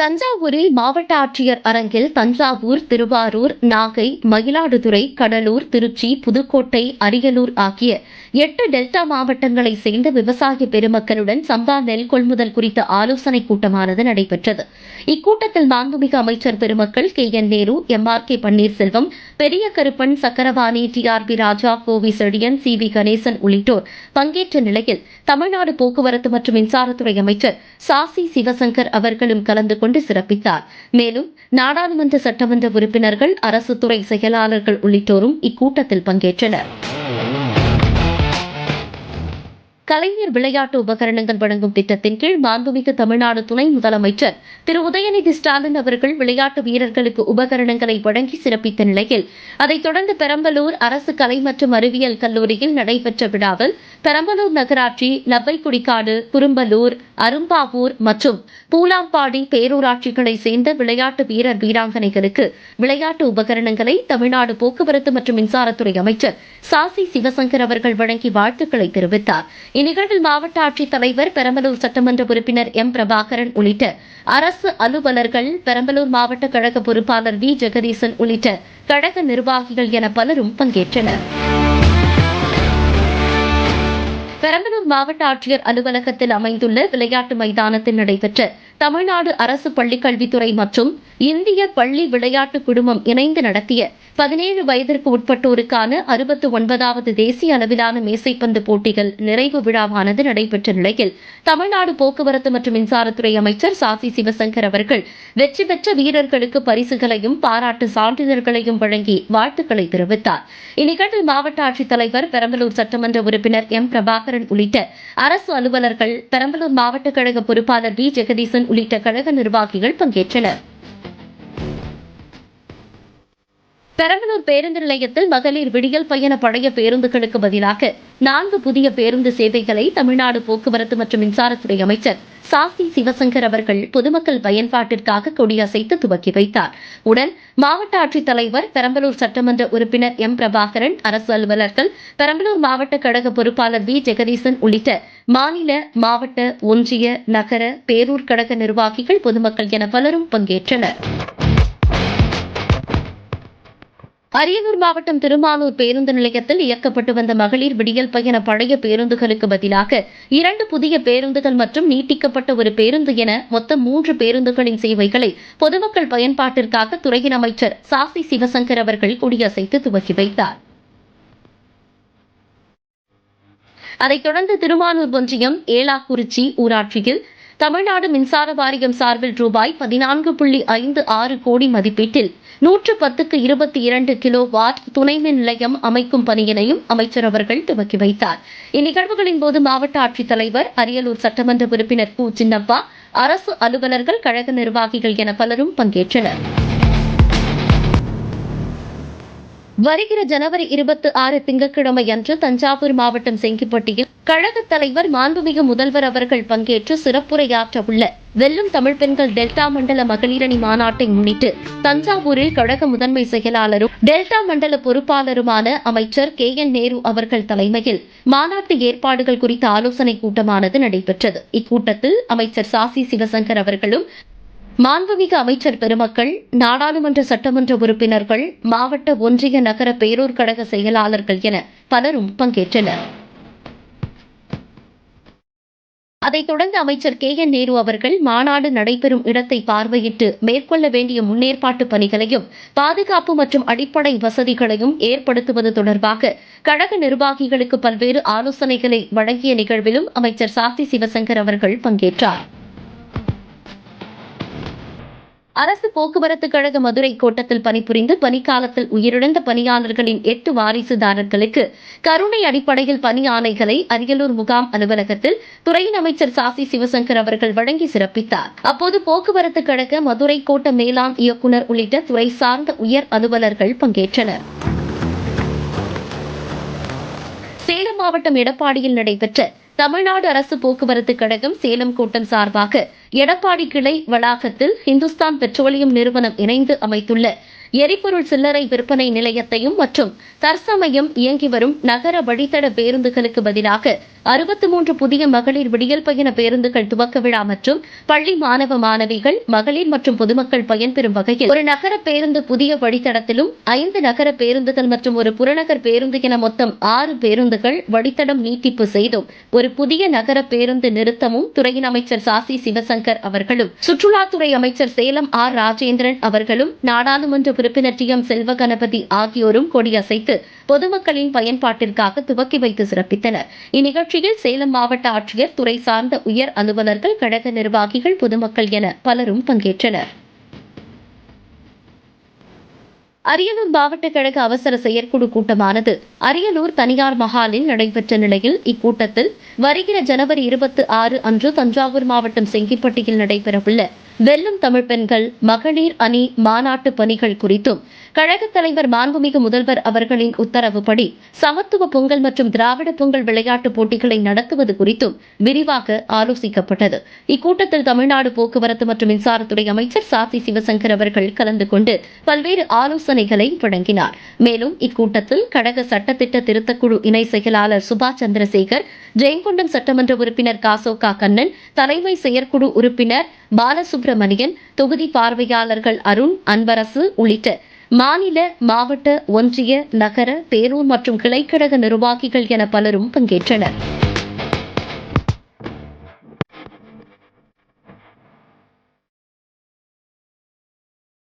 தஞ்சாவூரில் மாவட்ட ஆட்சியர் அரங்கில் தஞ்சாவூர் திருவாரூர் நாகை மயிலாடுதுறை கடலூர் திருச்சி புதுக்கோட்டை அரியலூர் ஆகிய எட்டு டெல்டா மாவட்டங்களை சேர்ந்த விவசாய பெருமக்களுடன் சம்பா நெல் கொள்முதல் குறித்த ஆலோசனைக் கூட்டமானது நடைபெற்றது. இக்கூட்டத்தில் மாண்புமிகு அமைச்சர் பெருமக்கள் K. N. Nehru M. R. K. Panneerselvam Periya Karuppan Sakkarapani T. R. B. Raja Kovi Chezhiyan C. V. Ganesan உள்ளிட்டோர் பங்கேற்ற நிலையில் தமிழ்நாடு போக்குவரத்து மற்றும் மின்சாரத்துறை அமைச்சர் சாசி சிவசங்கர் அவர்களும் கலந்து கொண்டு சிறப்பித்தார். மேலும் நாடாளுமன்ற சட்டமன்ற உறுப்பினர்கள் அரசு துறை செயலாளர்கள் உள்ளிட்டோரும் இக்கூட்டத்தில் பங்கேற்றனர். கலைஞர் விளையாட்டு உபகரணங்கள் வழங்கும் திட்டத்தின் கீழ் மாண்புமிகு தமிழ்நாடு துணை முதலமைச்சர் திரு உதயநிதி ஸ்டாலின் அவர்கள் விளையாட்டு வீரர்களுக்கு உபகரணங்களை வழங்கி சிறப்பித்த நிலையில் அதைத் தொடர்ந்து பெரம்பலூர் அரசு கலை மற்றும் அறிவியல் கல்லூரியில் நடைபெற்ற விழாவில் பெரம்பலூர் நகராட்சி லவ்வைக்குடிக்காடு குறும்பலூர் அரும்பாவூர் மற்றும் பூலாம்பாடி பேரூராட்சிகளை சேர்ந்த விளையாட்டு வீரர் வீராங்கனைகளுக்கு விளையாட்டு உபகரணங்களை தமிழ்நாடு போக்குவரத்து மற்றும் மின்சாரத்துறை அமைச்சர் சாசி சிவசங்கர் அவர்கள் வழங்கி வாழ்த்துக்களை தெரிவித்தார். இந்நிகழ்வில் மாவட்ட ஆட்சித் தலைவர் பெரம்பலூர் சட்டமன்ற உறுப்பினர் எம். பிரபாகரன் உள்ளிட்ட அரசு அலுவலர்கள் பெரம்பலூர் மாவட்ட கழக பொறுப்பாளர் வி. ஜெகதீசன் உள்ளிட்ட கழக நிர்வாகிகள் என பலரும் பங்கேற்றனர். பெரம்பலூர் மாவட்ட ஆட்சியர் அலுவலகத்தில் அமைந்துள்ள விளையாட்டு மைதானத்தில் நடைபெற்ற தமிழ்நாடு அரசு பள்ளிக்கல்வித்துறை மற்றும் இந்திய பள்ளி விளையாட்டு குழுமம் இணைந்து நடத்திய பதினேழு வயதிற்கு உட்பட்டோருக்கான அறுபத்து ஒன்பதாவது தேசிய அளவிலான மேசைப்பந்து போட்டிகள் நிறைவு விழாவானது நடைபெற்ற நிலையில் தமிழ்நாடு போக்குவரத்து மற்றும் மின்சாரத்துறை அமைச்சர் சாசி சிவசங்கர் அவர்கள் வெற்றி பெற்ற வீரர்களுக்கு பரிசுகளையும் பாராட்டு சான்றிதழ்களையும் வழங்கி வாழ்த்துக்களை தெரிவித்தார். இந்நிகழ்வில் மாவட்ட ஆட்சித்தலைவர் பெரம்பலூர் சட்டமன்ற உறுப்பினர் எம். பிரபாகரன் உள்ளிட்ட அரசு அலுவலர்கள் பெரம்பலூர் மாவட்ட கழக பொறுப்பாளர் வி. ஜெகதீசன் உள்ளிட்ட கழக நிர்வாகிகள் பங்கேற்றனர். பெரம்பலூர் பேருந்து நிலையத்தில் மகளிர் விடியல் பயண பழைய பேருந்துகளுக்கு பதிலாக நான்கு புதிய பேருந்து சேவைகளை தமிழ்நாடு போக்குவரத்து மற்றும் மின்சாரத்துறை அமைச்சர் சாசி சிவசங்கர் அவர்கள் பொதுமக்கள் பயன்பாட்டிற்காக கொடியசைத்து துவக்கி வைத்தார். உடன் மாவட்ட ஆட்சித்தலைவர் பெரம்பலூர் சட்டமன்ற உறுப்பினர் எம். பிரபாகரன் அரசு அலுவலர்கள் பெரம்பலூர் மாவட்ட கழக பொறுப்பாளர் வி. ஜெகதீசன் உள்ளிட்ட மாநில மாவட்ட ஒன்றிய நகர பேரூர் கழக நிர்வாகிகள் பொதுமக்கள் என பலரும் பங்கேற்றனர். அரியலூர் மாவட்டம் திருமானூர் பேருந்து நிலையத்தில் இயக்கப்பட்டு வந்த மகளிர் விடியல் பயண பழைய பேருந்துகளுக்கு பதிலாக இரண்டு புதிய பேருந்துகள் மற்றும் நீட்டிக்கப்பட்ட ஒரு பேருந்து என மொத்தம் மூன்று பேருந்துகளின் சேவைகளை பொதுமக்கள் பயன்பாட்டிற்காக துறையின் அமைச்சர் சாசி சிவசங்கர் அவர்கள் கொடியசைத்து துவக்கி வைத்தார். அதைத் தொடர்ந்து திருமானூர் ஒன்றியம் ஏலாக்குறிச்சி ஊராட்சியில் தமிழ்நாடு மின்சார வாரியம் சார்பில் ரூபாய் பதினான்கு புள்ளி ஐந்து ஆறு கோடி மதிப்பீட்டில் நூற்று பத்துக்கு இருபத்தி இரண்டு கிலோ வாட் துணை மின் நிலையம் அமைக்கும் பணியினையும் அமைச்சர் அவர்கள் துவக்கி வைத்தார். இந்நிகழ்வுகளின் போது மாவட்ட ஆட்சித்தலைவர் அரியலூர் சட்டமன்ற உறுப்பினர் கு. சின்னப்பா அரசு அலுவலர்கள் கழக நிர்வாகிகள் என பலரும் பங்கேற்றனர். வருகிற ஜனவரி இருபத்தி ஆறு திங்கட்கிழமை அன்று தஞ்சாவூர் மாவட்டம் செங்கிப்பட்டியில் கழக தலைவர் மாண்புமிகு முதல்வர் அவர்கள் பங்கேற்று சிறப்புரையாற்ற உள்ள வெல்லும் தமிழ் பெண்கள் டெல்டா மண்டல மகளிரணி மாநாட்டை முன்னிட்டு தஞ்சாவூரில் கழக முதன்மை செயலாளரும் டெல்டா மண்டல பொறுப்பாளருமான அமைச்சர் கே என் நேரு அவர்கள் தலைமையில் மாநாட்டு ஏற்பாடுகள் குறித்த ஆலோசனை கூட்டமானது நடைபெற்றது. இக்கூட்டத்தில் அமைச்சர் சாசி சிவசங்கர் அவர்களும் மாண்புமிகு அமைச்சர் பெருமக்கள் நாடாளுமன்ற சட்டமன்ற உறுப்பினர்கள் மாவட்ட ஒன்றிய நகர பேரூர் கழக செயலாளர்கள் என பலரும் பங்கேற்றனர். அதைத் தொடர்ந்து அமைச்சர் கே. என். நேரு அவர்கள் மாநாடு நடைபெறும் இடத்தை பார்வையிட்டு மேற்கொள்ள வேண்டிய முன்னேற்பாட்டு பணிகளையும் பாதுகாப்பு மற்றும் அடிப்படை வசதிகளையும் ஏற்படுத்துவது தொடர்பாக கழக நிர்வாகிகளுக்கு பல்வேறு ஆலோசனைகளை வழங்கிய நிகழ்விலும் அமைச்சர் சாத்தி சிவசங்கர் அவர்கள் பங்கேற்றார். அரசு போக்குவரத்து கழக மதுரை கோட்டத்தில் பணிபுரிந்து பணிக்காலத்தில் உயிரிழந்த பணியாளர்களின் எட்டு வாரிசுதாரர்களுக்கு கருணை அடிப்படையில் பணி ஆணைகளை அரியலூர் முகாம் அலுவலகத்தில் துறையின் அமைச்சர் சாசி சிவசங்கர் அவர்கள் வழங்கி சிறப்பித்தார். அப்போது போக்குவரத்து கழக மதுரை கோட்ட மேலாண் இயக்குநர் உள்ளிட்ட துறை சார்ந்த உயர் அலுவலர்கள் பங்கேற்றனர். சேலம் மாவட்டம் எடப்பாடியில் நடைபெற்ற தமிழ்நாடு அரசு போக்குவரத்து கழகம் சேலம் கூட்டம் சார்பாக எடப்பாடி கிளை வளாகத்தில் ஹிந்துஸ்தான் பெட்ரோலியம் நிறுவனம் இணைந்து அமைத்துள்ள எரிபொருள் சில்லறை விற்பனை நிலையத்தையும் மற்றும் தற்சமயம் இயங்கி வரும் நகர வழித்தட பேருந்துகளுக்கு பதிலாக அறுபத்தி மூன்று புதிய மகளிர் விடியல் பயண பேருந்துகள் துவக்க விழா மற்றும் பள்ளி மாணவ மாணவிகள் மகளிர் மற்றும் பொதுமக்கள் பயன்பெறும் வகையில் ஒரு நகர பேருந்து புதிய வழித்தடத்திலும் ஐந்து நகர பேருந்துகள் மற்றும் ஒரு புறநகர் பேருந்து என மொத்தம் ஆறு பேருந்துகள் வழித்தடம் நீட்டிப்பு செய்தும் ஒரு புதிய நகர பேருந்து நிறுத்தமும் துறையின் அமைச்சர் சாசி சிவசங்கர் அவர்களும் சுற்றுலாத்துறை அமைச்சர் சேலம் ஆர் ராஜேந்திரன் அவர்களும் நாடாளுமன்ற உறுப்பினர் டி எம் செல்வ கணபதி ஆகியோரும் கொடியசைத்து பொதுமக்களின் பயன்பாட்டிற்காக துவக்கி வைத்து சிறப்பித்தனர். நிகழ்ச்சியில் சேலம் மாவட்ட ஆட்சியர் துறை சார்ந்த உயர் அலுவலர்கள் கழக நிர்வாகிகள் பொதுமக்கள் என பலரும் பங்கேற்றனர். அரியலூர் மாவட்ட கழக அவசர செயற்குழு கூட்டமானது அரியலூர் தனியார் மஹாலில் நடைபெற்ற நிலையில் இக்கூட்டத்தில் வருகிற ஜனவரி இருபத்தி ஆறு அன்று தஞ்சாவூர் மாவட்டம் செங்கிப்பட்டியில் நடைபெறவுள்ள வெல்லும் தமிழ் பெண்கள் மகளிர் அணி மாநாட்டு பணிகள் குறித்தும் கழக தலைவர் மாண்புமிகு முதல்வர் அவர்களின் உத்தரவுப்படி சமத்துவ பொங்கல் மற்றும் திராவிட பொங்கல் விளையாட்டு போட்டிகளை நடத்துவது குறித்தும் விரிவாக ஆலோசிக்கப்பட்டது. இக்கூட்டத்தில் தமிழ்நாடு போக்குவரத்து மற்றும் மின்சாரத்துறை அமைச்சர் சாசி சிவசங்கர் அவர்கள் கலந்து கொண்டு பல்வேறு ஆலோசனைகளை வழங்கினார். மேலும் இக்கூட்டத்தில் கழக சட்டத்திட்ட திருத்தக்குழு இணை செயலாளர் சுபாஷ் சந்திரசேகர் ஜெயங்கொண்டம் சட்டமன்ற உறுப்பினர் காசோகா கண்ணன் தலைமை செயற்குழு உறுப்பினர் பாலசுப்ரமணியன் தொகுதி பார்வையாளர்கள் அருண் அன்பரசு உள்ளிட்ட மாநில மாவட்ட ஒன்றிய நகர பேரூர் மற்றும் கிளைக்கழக நிர்வாகிகள் என பலரும் பங்கேற்றனர்.